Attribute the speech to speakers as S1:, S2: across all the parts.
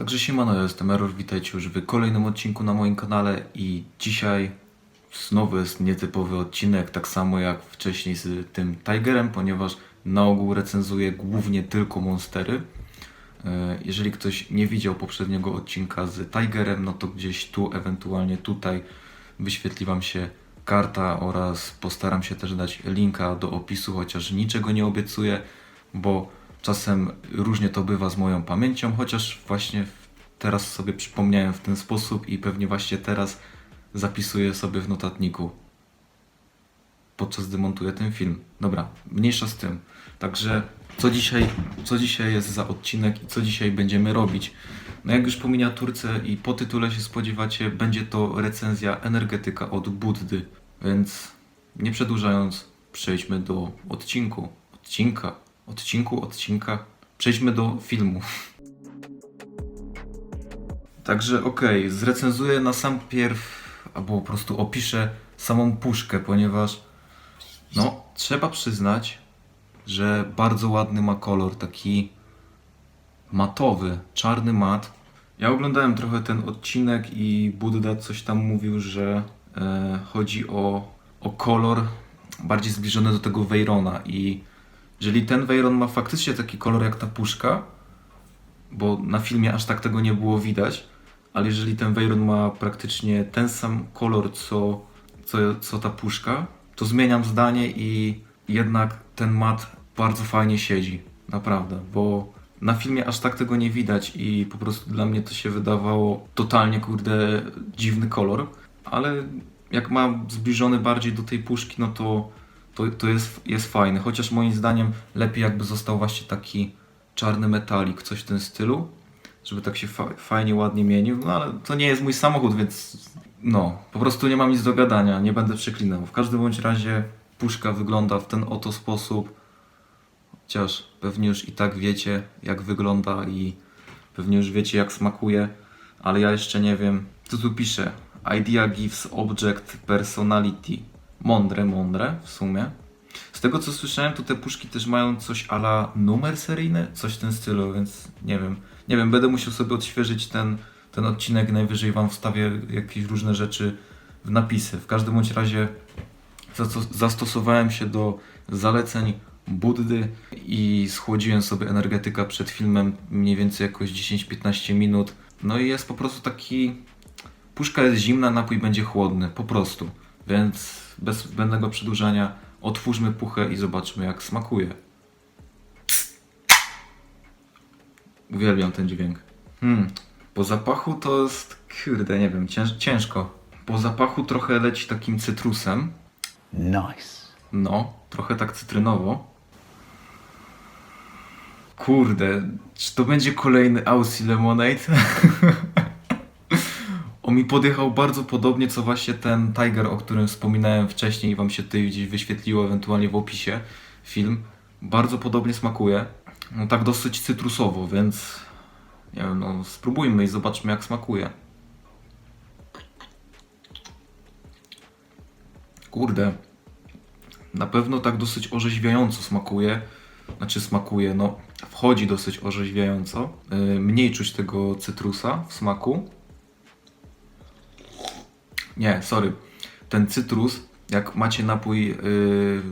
S1: Także siemano, ja jestem Error, witajcie już w kolejnym odcinku na moim kanale i dzisiaj znowu jest nietypowy odcinek, tak samo jak wcześniej z tym Tigerem, ponieważ na ogół recenzuję głównie tylko monstery. E, Jeżeli ktoś nie widział poprzedniego odcinka z Tigerem, no to gdzieś tu, ewentualnie tutaj wyświetli Wam się karta oraz postaram się też dać linka do opisu, chociaż niczego nie obiecuję, bo czasem różnie to bywa z moją pamięcią, chociaż właśnie teraz sobie przypomniałem w ten sposób i pewnie właśnie teraz zapisuję sobie w notatniku podczas gdy montuję ten film. Dobra, mniejsza z tym. Także co dzisiaj, co dzisiaj jest za odcinek i co dzisiaj będziemy robić? No jak już po miniaturce i po tytule się spodziewacie, będzie to recenzja energetyka od Buddy. Więc nie przedłużając, przejdźmy do odcinku. Odcinka. Odcinku, odcinka. Przejdźmy do filmu. Także okej, zrecenzuję na sam pierw, albo po prostu opiszę samą puszkę, ponieważ no, trzeba przyznać, że bardzo ładny ma kolor, taki matowy, czarny mat. Ja oglądałem trochę ten odcinek i Budda coś tam mówił, że e, chodzi o, o kolor bardziej zbliżony do tego Veyrona i jeżeli ten Veyron ma faktycznie taki kolor jak ta puszka, bo na filmie aż tak tego nie było widać, ale jeżeli ten Veyron ma praktycznie ten sam kolor co, co, co ta puszka, to zmieniam zdanie i jednak ten mat bardzo fajnie siedzi. Naprawdę, bo na filmie aż tak tego nie widać i po prostu dla mnie to się wydawało totalnie, kurde, dziwny kolor, ale jak ma zbliżony bardziej do tej puszki, no to, to, to jest, jest fajny. Chociaż moim zdaniem lepiej jakby został właśnie taki czarny metalik, coś w tym stylu, żeby tak się fa- fajnie, ładnie mienił. No ale to nie jest mój samochód, więc no, po prostu nie mam nic do gadania, nie będę przeklinał. W każdym bądź razie puszka wygląda w ten oto sposób. Chociaż pewnie już i tak wiecie, jak wygląda i pewnie już wiecie, jak smakuje, ale ja jeszcze nie wiem. Co tu pisze? Idea gives object personality. Mądre, mądre w sumie. Z tego co słyszałem, to te puszki też mają coś ala numer seryjny, coś w tym stylu, więc nie wiem. Nie wiem, będę musiał sobie odświeżyć ten, ten odcinek, najwyżej wam wstawię jakieś różne rzeczy w napisy. W każdym bądź razie zasto- zastosowałem się do zaleceń Buddy i schłodziłem sobie energetyka przed filmem mniej więcej jakoś 10-15 minut. No i jest po prostu taki... Puszka jest zimna, napój będzie chłodny, po prostu. Więc bez zbędnego przedłużania otwórzmy puchę i zobaczmy jak smakuje. Uwielbiam ten dźwięk. Hmm. Po zapachu to jest, kurde, nie wiem, cięż, ciężko. Po zapachu trochę leci takim cytrusem.
S2: Nice.
S1: No, trochę tak cytrynowo. Kurde, czy to będzie kolejny Aussie Lemonade? On mi podjechał bardzo podobnie, co właśnie ten Tiger, o którym wspominałem wcześniej i wam się tutaj gdzieś wyświetliło, ewentualnie w opisie film. Bardzo podobnie smakuje. No tak dosyć cytrusowo, więc nie wiem, no spróbujmy i zobaczmy jak smakuje. Kurde, na pewno tak dosyć orzeźwiająco smakuje. Znaczy smakuje, no wchodzi dosyć orzeźwiająco. Yy, mniej czuć tego cytrusa w smaku. Nie, sorry. Ten cytrus, jak macie napój yy,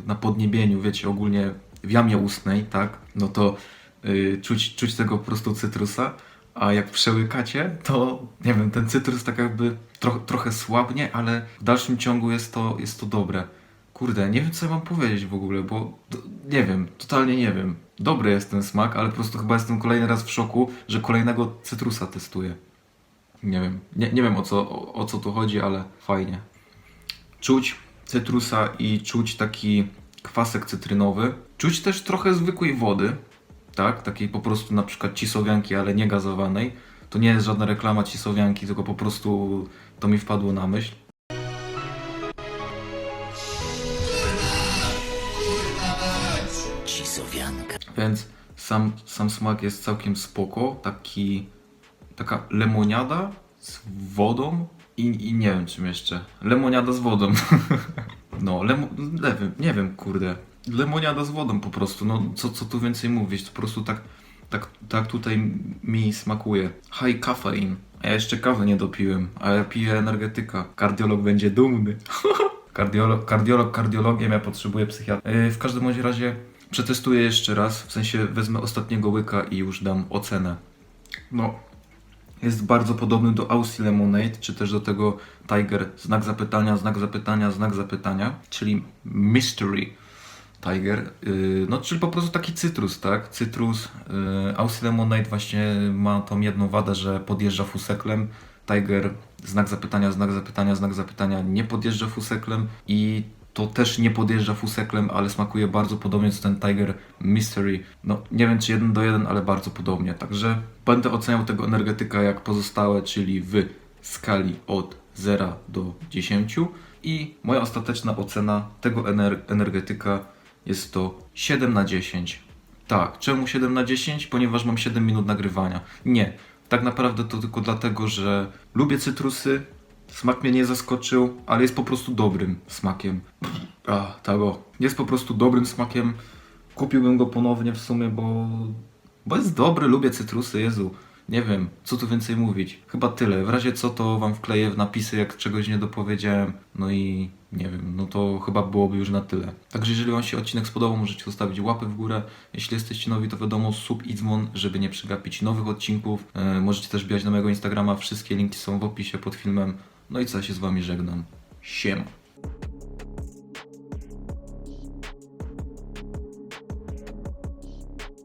S1: na podniebieniu, wiecie, ogólnie w jamie ustnej, tak, no to yy, czuć, czuć tego po prostu cytrusa, a jak przełykacie, to nie wiem, ten cytrus tak jakby tro, trochę słabnie, ale w dalszym ciągu jest to, jest to dobre. Kurde, nie wiem co ja mam powiedzieć w ogóle, bo d- nie wiem, totalnie nie wiem. Dobry jest ten smak, ale po prostu chyba jestem kolejny raz w szoku, że kolejnego cytrusa testuję. Nie wiem, nie, nie wiem o co, o, o co tu chodzi, ale fajnie. Czuć cytrusa i czuć taki kwasek cytrynowy. Czuć też trochę zwykłej wody, tak? Takiej po prostu na przykład cisowianki, ale nie gazowanej. To nie jest żadna reklama cisowianki, tylko po prostu to mi wpadło na myśl. Więc sam, sam smak jest całkiem spoko. Taki, taka lemoniada z wodą i, i nie wiem czym jeszcze. Lemoniada z wodą. no, lemo, nie, wiem, nie wiem, kurde. Lemoniada z wodą po prostu. No, co, co tu więcej mówić? To po prostu tak Tak, tak tutaj mi smakuje. High caffeine. A ja jeszcze kawy nie dopiłem, a ja piję energetyka. Kardiolog będzie dumny. Kardiolog, kardiolog kardiologiem, ja potrzebuję psychiatra. Yy, w każdym bądź razie przetestuję jeszcze raz, w sensie wezmę ostatniego łyka i już dam ocenę. No, jest bardzo podobny do Aussie Lemonade, czy też do tego Tiger, znak zapytania, znak zapytania, znak zapytania, czyli Mystery Tiger, yy, no czyli po prostu taki cytrus, tak? Cytrus, yy, Aussie Lemonade właśnie ma tą jedną wadę, że podjeżdża fuseklem, Tiger, znak zapytania, znak zapytania, znak zapytania, nie podjeżdża fuseklem. I to też nie podjeżdża fuseklem, ale smakuje bardzo podobnie co ten Tiger Mystery. No nie wiem czy jeden do jeden, ale bardzo podobnie. Także będę oceniał tego energetyka jak pozostałe, czyli w skali od 0 do 10 i moja ostateczna ocena tego ener- energetyka jest to 7 na 10. Tak, czemu 7 na 10? Ponieważ mam 7 minut nagrywania. Nie, tak naprawdę to tylko dlatego, że lubię cytrusy, smak mnie nie zaskoczył, ale jest po prostu dobrym smakiem. A, tak o. Jest po prostu dobrym smakiem. Kupiłbym go ponownie w sumie, bo, bo jest dobry, lubię cytrusy, Jezu. Nie wiem, co tu więcej mówić. Chyba tyle. W razie co, to wam wkleję w napisy, jak czegoś nie dopowiedziałem. No i nie wiem, no to chyba byłoby już na tyle. Także jeżeli wam się odcinek spodobał, możecie zostawić łapę w górę. Jeśli jesteście nowi, to wiadomo, sub i dzwon, żeby nie przegapić nowych odcinków. E, możecie też wbijać na mojego Instagrama, wszystkie linki są w opisie pod filmem. No i co, się z wami żegnam. Siema.